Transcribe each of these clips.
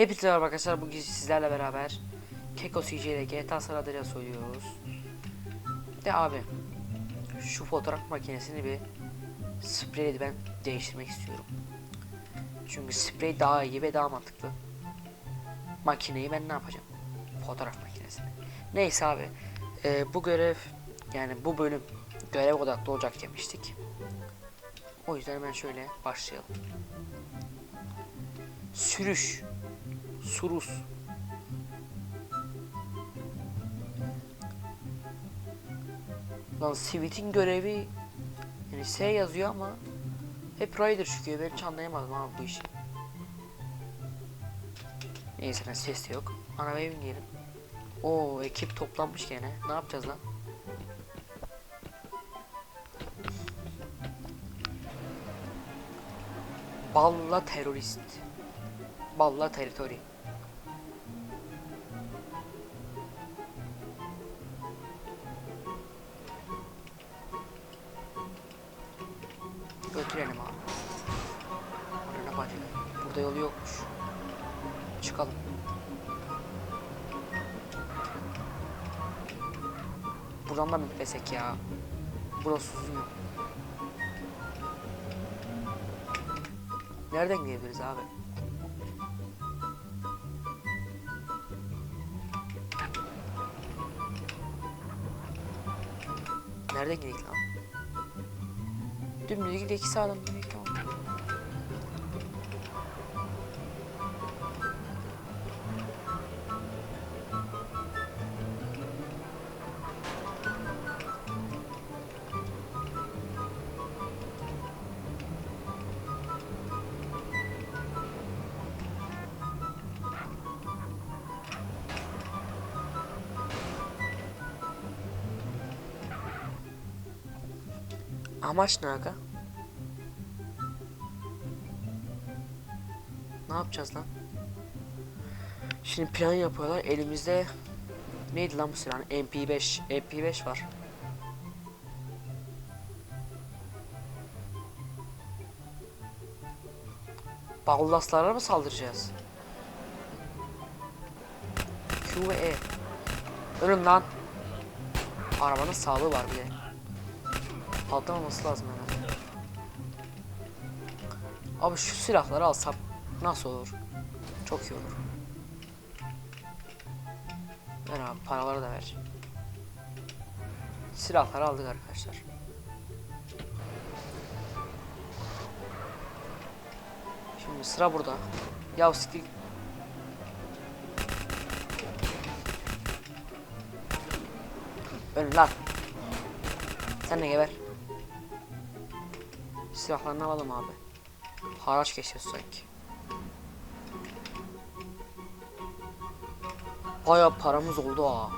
Hepinize merhaba arkadaşlar bugün sizlerle beraber Keko CJ ile GTA San Andreas oynuyoruz. De abi şu fotoğraf makinesini bir spreyle ben değiştirmek istiyorum. Çünkü sprey daha iyi ve daha mantıklı. Makineyi ben ne yapacağım? Fotoğraf makinesini. Neyse abi e, bu görev yani bu bölüm görev odaklı olacak demiştik. O yüzden hemen şöyle başlayalım. Sürüş. Surus. Lan Sivit'in görevi yani S yazıyor ama hep Rider çıkıyor. Ben hiç anlayamadım abi bu işi. Neyse ben ses de yok. Ana evin diyelim. O ekip toplanmış gene. Ne yapacağız lan? Balla terörist. Balla teritori. Gitmesek ya? Burası uzun. Nereden gidebiliriz abi? Nereden gidelim lan? Dümdüz gidelim iki sağdan Amaç ne aga? Ne yapacağız lan? Şimdi plan yapıyorlar. Elimizde neydi lan bu silah? MP5. MP5 var. Ballaslara mı saldıracağız? Q ve E. Ölüm lan. Arabanın sağlığı var bir de. Patlamaması lazım hemen. Abi şu silahları alsam nasıl olur? Çok iyi olur. Ver abi paraları da ver. Silahları aldık arkadaşlar. Şimdi sıra burada. Ya stil Öl lan. Sen de geber. Silahlarını alalım abi. Haraç kesiyoruz sanki. Baya paramız oldu ha.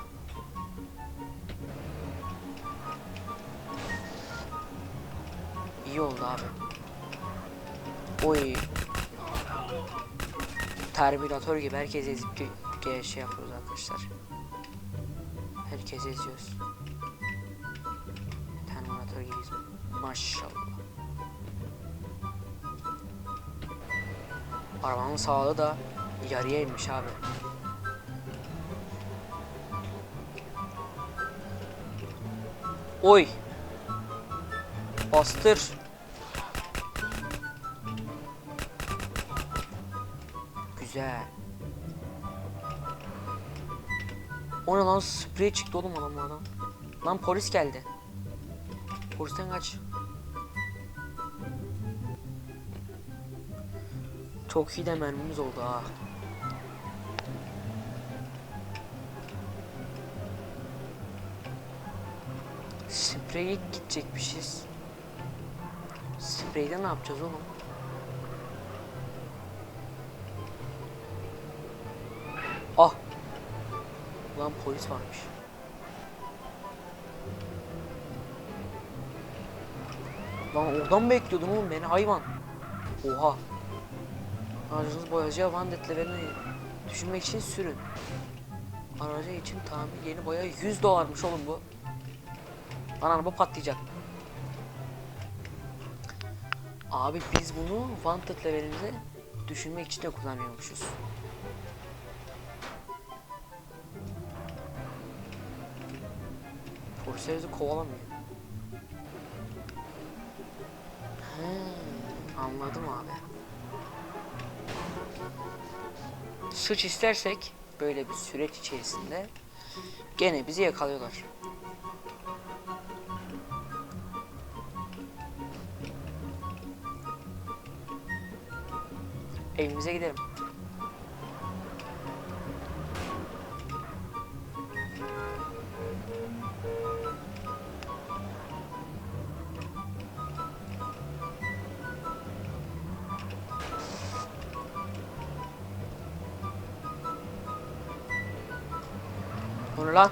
İyi oldu abi. Oy. Terminator gibi herkes ezip ge- şey yapıyoruz arkadaşlar. Herkes eziyoruz. Terminator gibiyiz. Maşallah. Arabanın sağlığı da yarıya inmiş abi. Oy. Bastır. Güzel. O ne lan sprey çıktı oğlum adamlardan. Lan polis geldi. Polisten kaç. Çok iyi de mermimiz oldu ha. Spreye gidecekmişiz. Spreyde ne yapacağız oğlum? Ah! Lan polis varmış. Lan oradan bekliyordun oğlum beni hayvan? Oha! Aracınız boyacıya vandetle vermeyin. Düşünmek için sürün. Aracı için tamir yeni boya 100 dolarmış oğlum bu. Anam bu patlayacak. Abi biz bunu wanted levelinde düşünmek için de kullanıyormuşuz. Polislerimizi kovalamıyor. Hmm, anladım abi. Suç istersek böyle bir süreç içerisinde gene bizi yakalıyorlar. Evimize gidelim. Lan.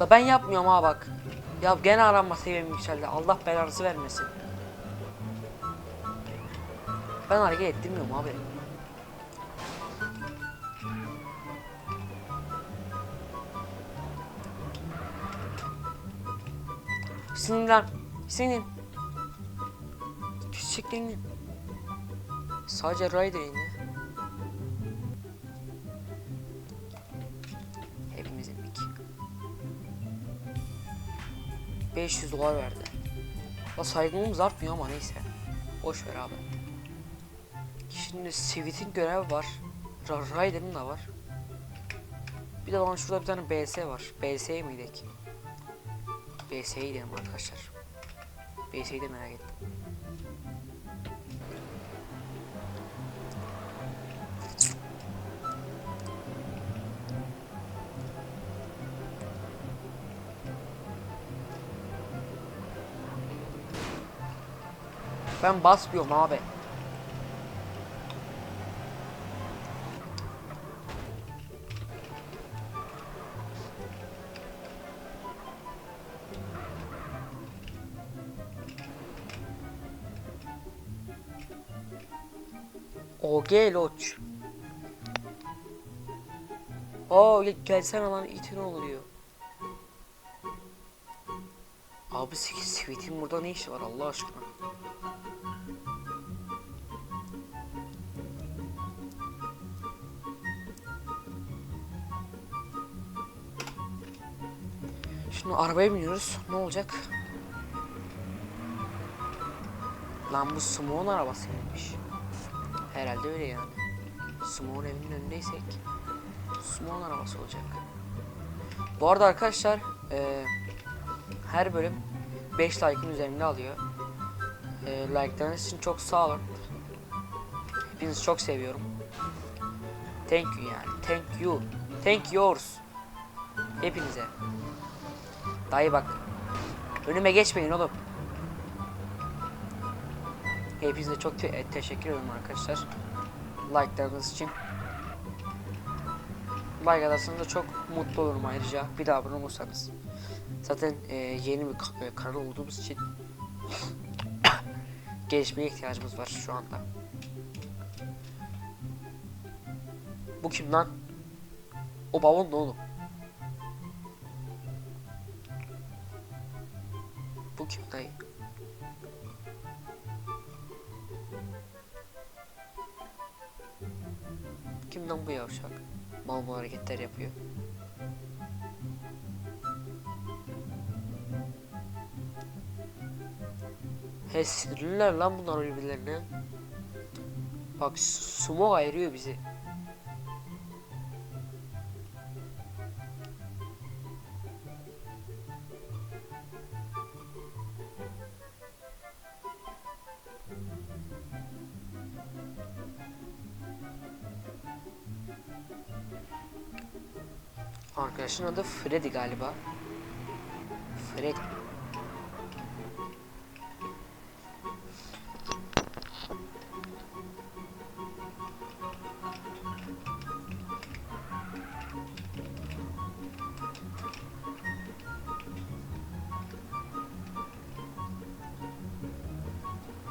La ben yapmıyorum ha bak. Ya gene aranma seviyem yükseldi. Allah belanızı vermesin. Ben hareket ettirmiyorum abi. Sinin lan. Sinin. Çiçeklerini. Sadece Ryder 500 dolar verdi. La saygınlığımız artmıyor ama neyse. Boş ver abi. Şimdi Sivit'in görevi var. Ra- Ryder'ın da var. Bir de lan şurada bir tane BS var. BS'ye mi gidelim? BS'ye gidelim arkadaşlar. BS'yi de merak ettim. Ben basmıyorum abi. OG Loç. Oo gel- gelsene lan itin oluyor. Abi Sweet'in burada ne işi var Allah aşkına? Şimdi arabaya biniyoruz. Ne olacak? Lan bu Smoke'un arabasıymış. Herhalde öyle yani. Smoke'un evinin önündeysek Smoke'un arabası olacak. Bu arada arkadaşlar eee, her bölüm 5 like'ın üzerinde alıyor. Eee like'larınız için çok sağ olun. Hepinizi çok seviyorum. Thank you yani. Thank you. Thank yours. Hepinize. Dayı bak. Önüme geçmeyin oğlum. Hepinize çok te- teşekkür ederim arkadaşlar. Like'larınız için. Like atarsanız çok mutlu olurum ayrıca. Bir daha abone olursanız. Zaten e, yeni bir e, kanal olduğumuz için gelişmeye ihtiyacımız var şu anda. Bu kim lan? O bavul ne oğlum? Bu kim dayı? Kim lan bu yavşak? Mal mal hareketler yapıyor. He sinirliler lan bunlar birbirlerine. Bak sumo ayırıyor bizi. Arkadaşın adı Freddy galiba. Fred.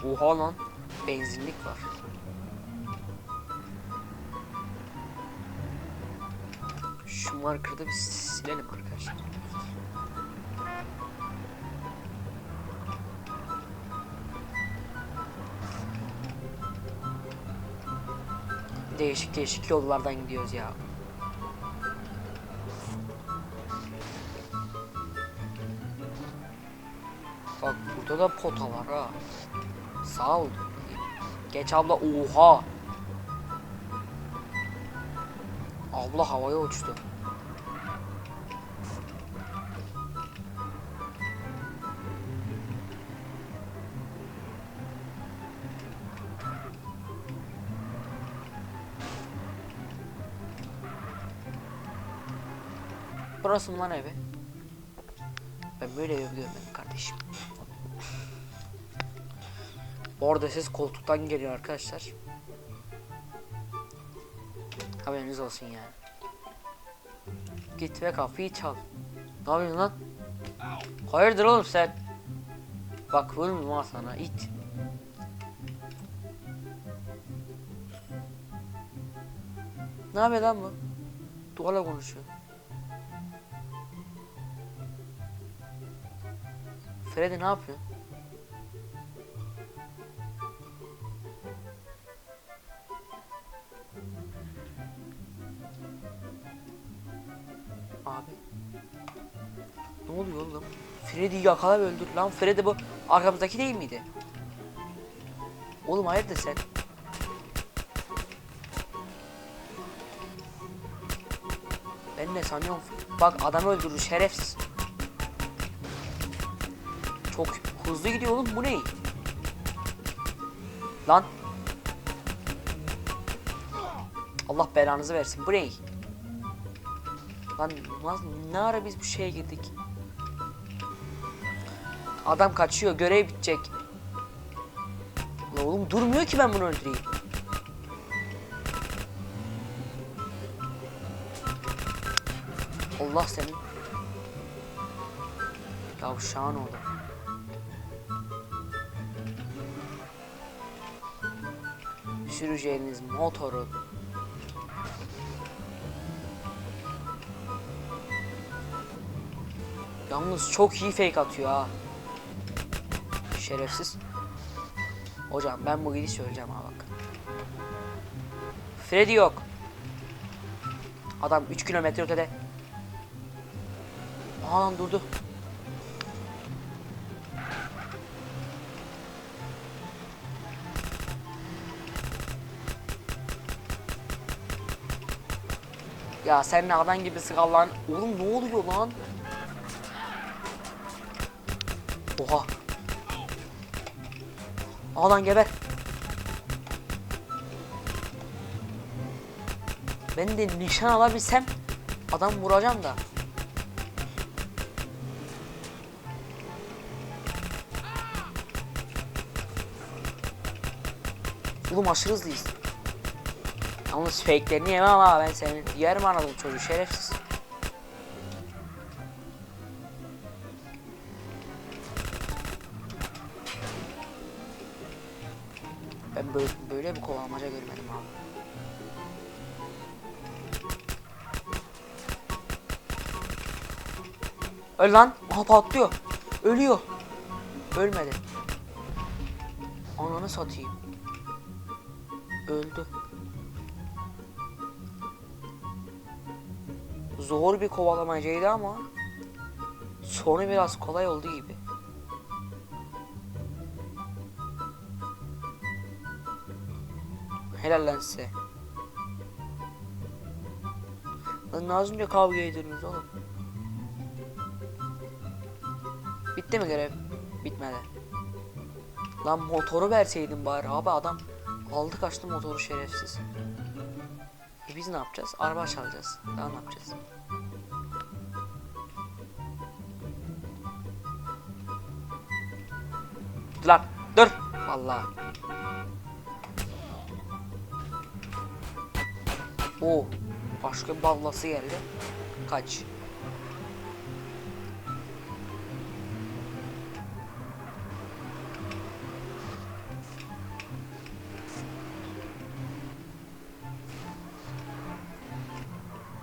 Oha lan. Benzinlik var. Şu marker'ı bir silelim arkadaşlar. Değişik değişik yollardan gidiyoruz ya. Bak burada da pota var ha. Sağ ol. Geç abla oha. Abla havaya uçtu. Burası mı lan evi? Ben böyle ev görmedim kardeşim. Orada ses koltuktan geliyor arkadaşlar. Haberiniz olsun yani. Git ve kapıyı çal. Ne yapıyorsun lan? Hayırdır oğlum sen? Bak ha sana it. Ne yapıyor lan bu? Duvarla konuşuyor. Freddy ne yapıyor? Abi. Ne oluyor oğlum? Freddy'yi yakala öldür. Lan Freddy bu arkamızdaki değil miydi? Oğlum hayırdır sen? Ben ne sanıyorum? Bak adamı öldürür şerefsiz. Çok hızlı gidiyor oğlum bu ne? Lan. Allah belanızı versin bu ne? Lan ne ara biz bu şeye girdik? Adam kaçıyor görev bitecek. Lan oğlum durmuyor ki ben bunu öldüreyim. Allah senin. Yavşağın oğlum. Süreceğiniz motorun Yalnız çok iyi fake atıyor ha. Şerefsiz. Hocam ben bu gidiş söyleyeceğim ha bak. Freddy yok. Adam 3 kilometre ötede. Aa durdu. Ya sen ne adam gibi sıkal lan. Oğlum ne oluyor lan? Oha. Lan geber. Ben de nişan alabilsem adam vuracağım da. Oğlum aşırı hızlıyız. Yalnız fake'lerini yemem ha ben senin. Yerim anladım çocuğu şerefsiz. Ben böyle, böyle bir kovalamaca görmedim abi. Öl lan. Aha patlıyor. Ölüyor. Ölmedi. Ananı satayım. Öldü. Zor bir kovalamacaydı ama sonu biraz kolay oldu gibi. Helal lan size. Lan az önce kavga ediyordunuz oğlum. Bitti mi görev? Bitmedi. Lan motoru verseydin bari abi adam aldı kaçtı motoru şerefsiz. E biz ne yapacağız? Araba çalacağız. Daha ne yapacağız? Lan dur. Vallahi. Oo. Başka bir ballası geldi. Kaç.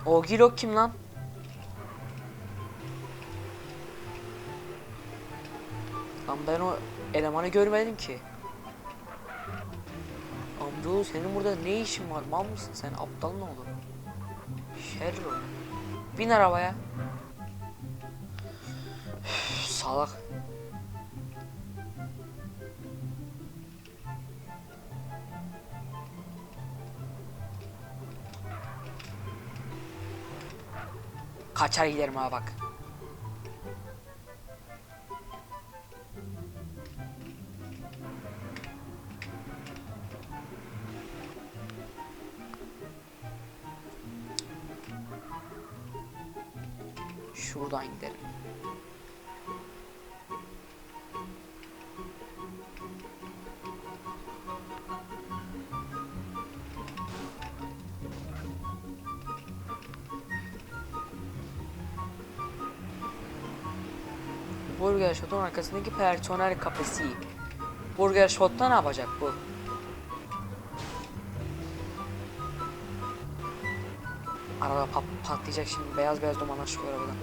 O Gilok kim lan? Lan ben o elemanı görmedim ki. Amcaoğlu senin burada ne işin var? Mal mısın sen? Aptal ne olur? Şerro. Bin arabaya. Salak. Kaçar giderim ha bak. Shot'un arkasındaki personel kafesi. Burger Shot'ta ne yapacak bu? Araba pat patlayacak şimdi. Beyaz beyaz dumanlar çıkıyor arabadan.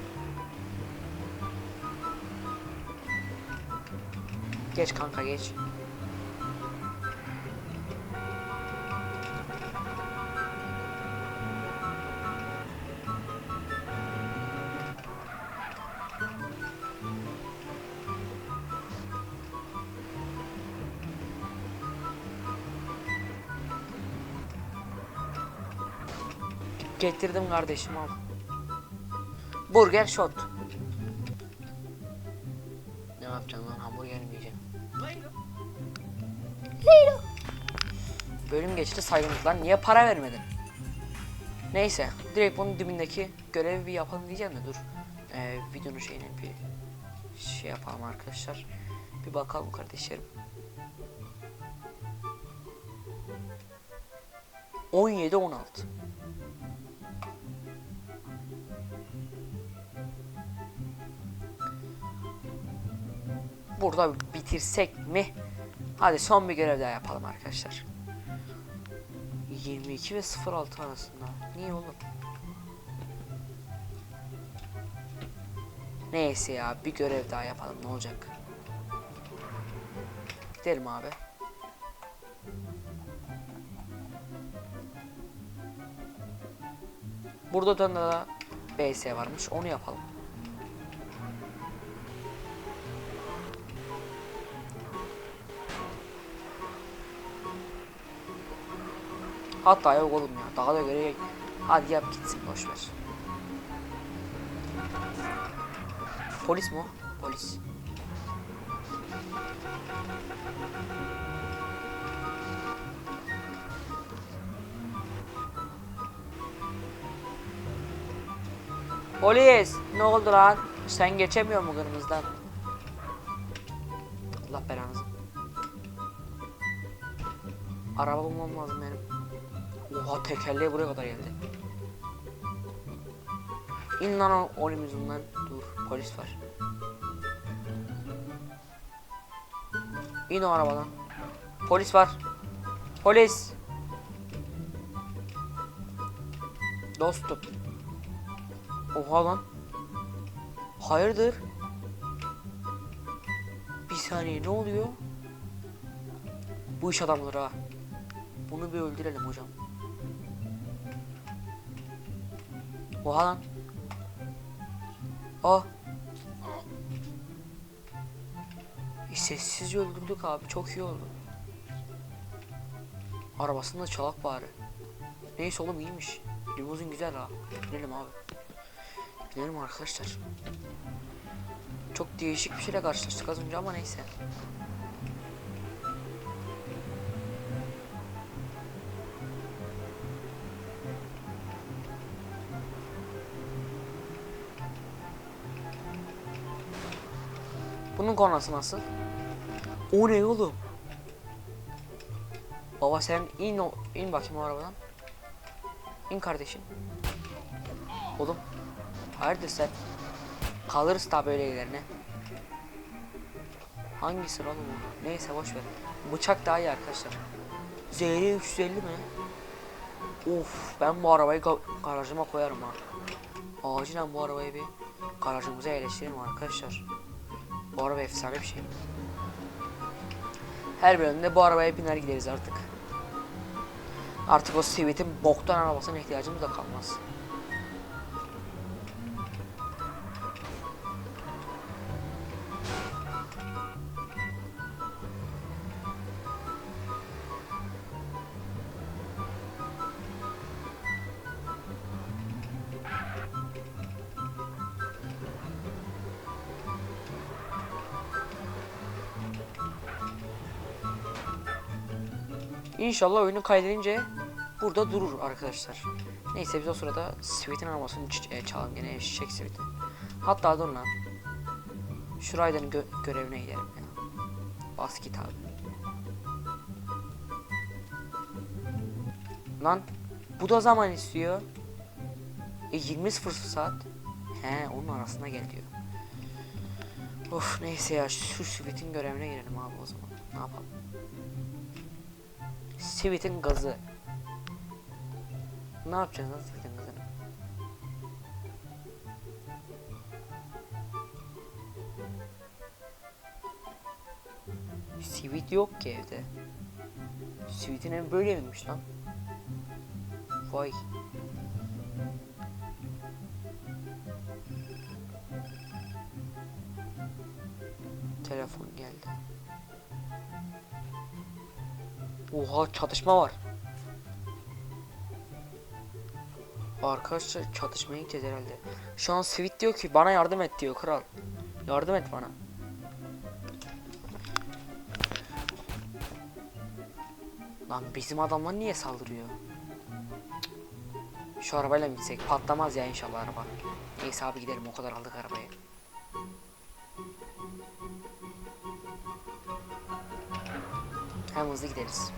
Geç kanka geç. Getirdim kardeşim al. Burger shot. Ne yapacaksın lan hamburger mi yiyeceksin? Leyla. Bölüm geçti saygınlık lan niye para vermedin? Neyse direkt bunun dibindeki görevi bir yapalım diyeceğim de dur. Ee, videonun şeyini bir şey yapalım arkadaşlar. Bir bakalım kardeşlerim. 17 16 Burada bitirsek mi? Hadi son bir görev daha yapalım arkadaşlar. 22 ve 06 arasında. Niye oğlum? Neyse ya bir görev daha yapalım ne olacak? Gidelim abi. Burada da BS varmış onu yapalım. Hatta yok oğlum ya. Daha da göre hadi yap gitsin boş. Polis mi o? Polis. Polis ne oldu lan? Sen geçemiyor mu kırmızıdan? Allah belanızı. Araba bulmam lazım benim. Oha tekerleği buraya kadar geldi. İn lan o o. Dur polis var. İn o arabadan. Polis var. Polis. Dostum. Oha lan. Hayırdır? Bir saniye ne oluyor? Bu iş adamları ha. Bunu bir öldürelim hocam. Oha lan. Ah. E, sessizce öldürdük abi. Çok iyi oldu. Arabasında çalak bari. Neyse oğlum iyiymiş. Limuzin güzel ha. Binelim abi. Binelim arkadaşlar. Çok değişik bir şeyle karşılaştık az önce ama neyse. Bunun kornası nasıl? O ne oğlum? Baba sen in o in bakayım o arabadan. İn kardeşim. Oğlum. Hayırdır sen? Kalırız tabi öyle yerlerine. Hangisi lan bu? Neyse boş ver. Bıçak daha iyi arkadaşlar. ZR 350 mi? Of ben bu arabayı ga- garajıma koyarım ha. Acilen bu arabayı bir garajımıza yerleştirelim arkadaşlar. Bu araba efsane bir şey. Her bölümde bu arabaya biner gideriz artık. Artık o Civics'in boktan arabasına ihtiyacımız da kalmaz. İnşallah oyunu kaydedince burada durur arkadaşlar. Neyse biz o sırada Sweet'in arabasını ç- e, çalalım gene eşek Sweet'in. Hatta dur lan. Şu gö- görevine gidelim ya. Bas git abi. Lan bu da zaman istiyor. E 20.00 saat. He onun arasında gel diyor. Of neyse ya şu Sweet'in görevine girelim abi o zaman. Ne yapalım? Sweet'in gazı. Ne yapacağız lan Sweet'in gazını? Sweet yok ki evde. Sweet'in evi böyle miymiş lan? Vay. Telefon geldi. Oha çatışma var. Arkadaşlar çatışmaya gideceğiz herhalde. Şu an Sweet diyor ki bana yardım et diyor kral. Yardım et bana. Lan bizim adamlar niye saldırıyor? Şu arabayla mı gitsek? Patlamaz ya inşallah araba. Neyse abi gidelim o kadar aldık arabayı. Hem hızlı gideriz.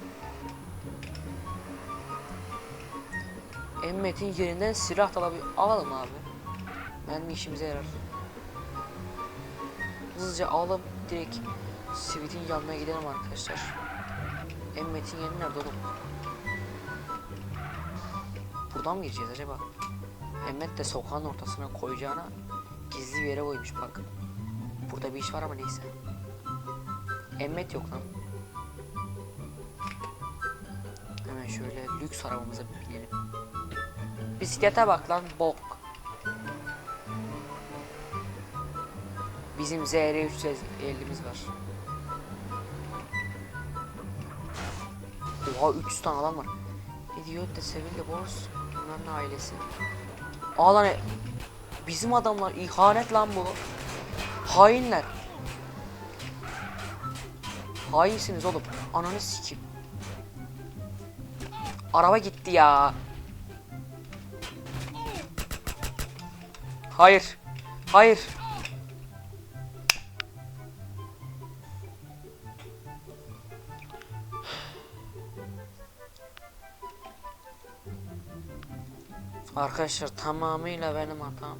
Emmet'in yerinden silah da alabil- alalım abi. Mermi işimize yarar. Hızlıca alıp direkt Sweet'in yanına gidelim arkadaşlar. Emmet'in yeri nerede oğlum? Buradan mı gireceğiz acaba? Emmet de sokağın ortasına koyacağına gizli bir yere koymuş bak. Burada bir iş var ama neyse. Emmet yok lan. Hemen şöyle lüks arabamıza binelim. Bisiklete bak lan bok. Bizim ZR 350'miz var. Oha 300 tane adam var. Diyor de Seville Boris bilmem ailesi. Aa lan e- bizim adamlar ihanet lan bu. Hainler. Hainsiniz oğlum. Ananı sikim. Araba gitti ya. Hayır. Hayır. Arkadaşlar tamamıyla benim hatam.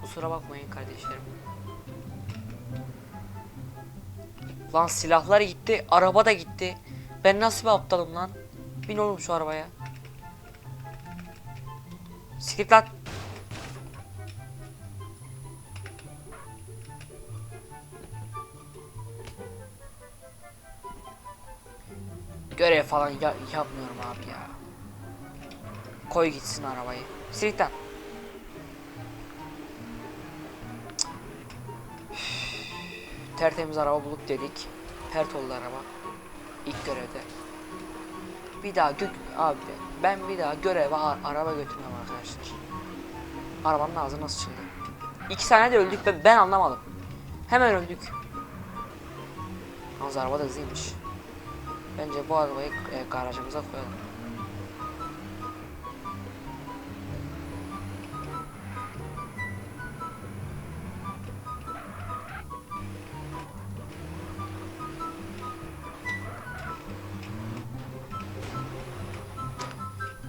Kusura bakmayın kardeşlerim. Lan silahlar gitti, araba da gitti. Ben nasıl bir aptalım lan? Bin oğlum şu arabaya. Siktir lan. Görev falan ya- yapmıyorum abi ya. Koy gitsin arabayı. Lan. Tertemiz araba bulduk dedik. Pert oldu araba. İlk görevde. Bir daha gök abi ben bir daha göreve araba götürmem arkadaşlar. Arabanın ağzı nasıl çıktı? İki saniye de öldük ben, ben anlamadım. Hemen öldük. Yalnız araba da hızlıymış. Bence bu arabayı e, garajımıza koyalım.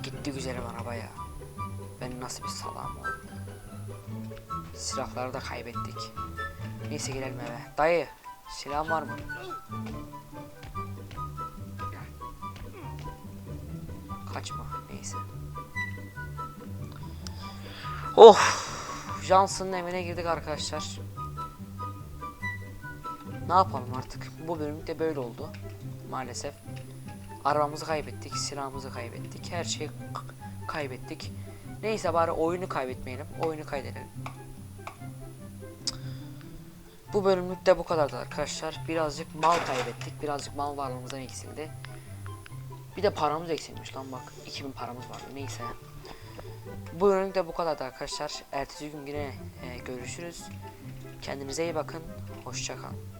Gitti güzelim arabaya. Ben nasıl bir salam oldum. Silahları da kaybettik. Neyse girelim eve. Dayı silah var mı? Kaçma neyse. Of. Johnson'ın evine girdik arkadaşlar. Ne yapalım artık? Bu bölüm de böyle oldu. Maalesef. Arabamızı kaybettik, silahımızı kaybettik, her şeyi kaybettik. Neyse bari oyunu kaybetmeyelim, oyunu kaydedelim. Bu bölümlük de bu kadardı arkadaşlar. Birazcık mal kaybettik, birazcık mal varlığımızdan eksildi. Bir de paramız eksilmiş lan bak. 2000 paramız vardı neyse. Bu bölümlük de bu kadardı arkadaşlar. Ertesi gün yine e, görüşürüz. Kendinize iyi bakın. Hoşçakalın.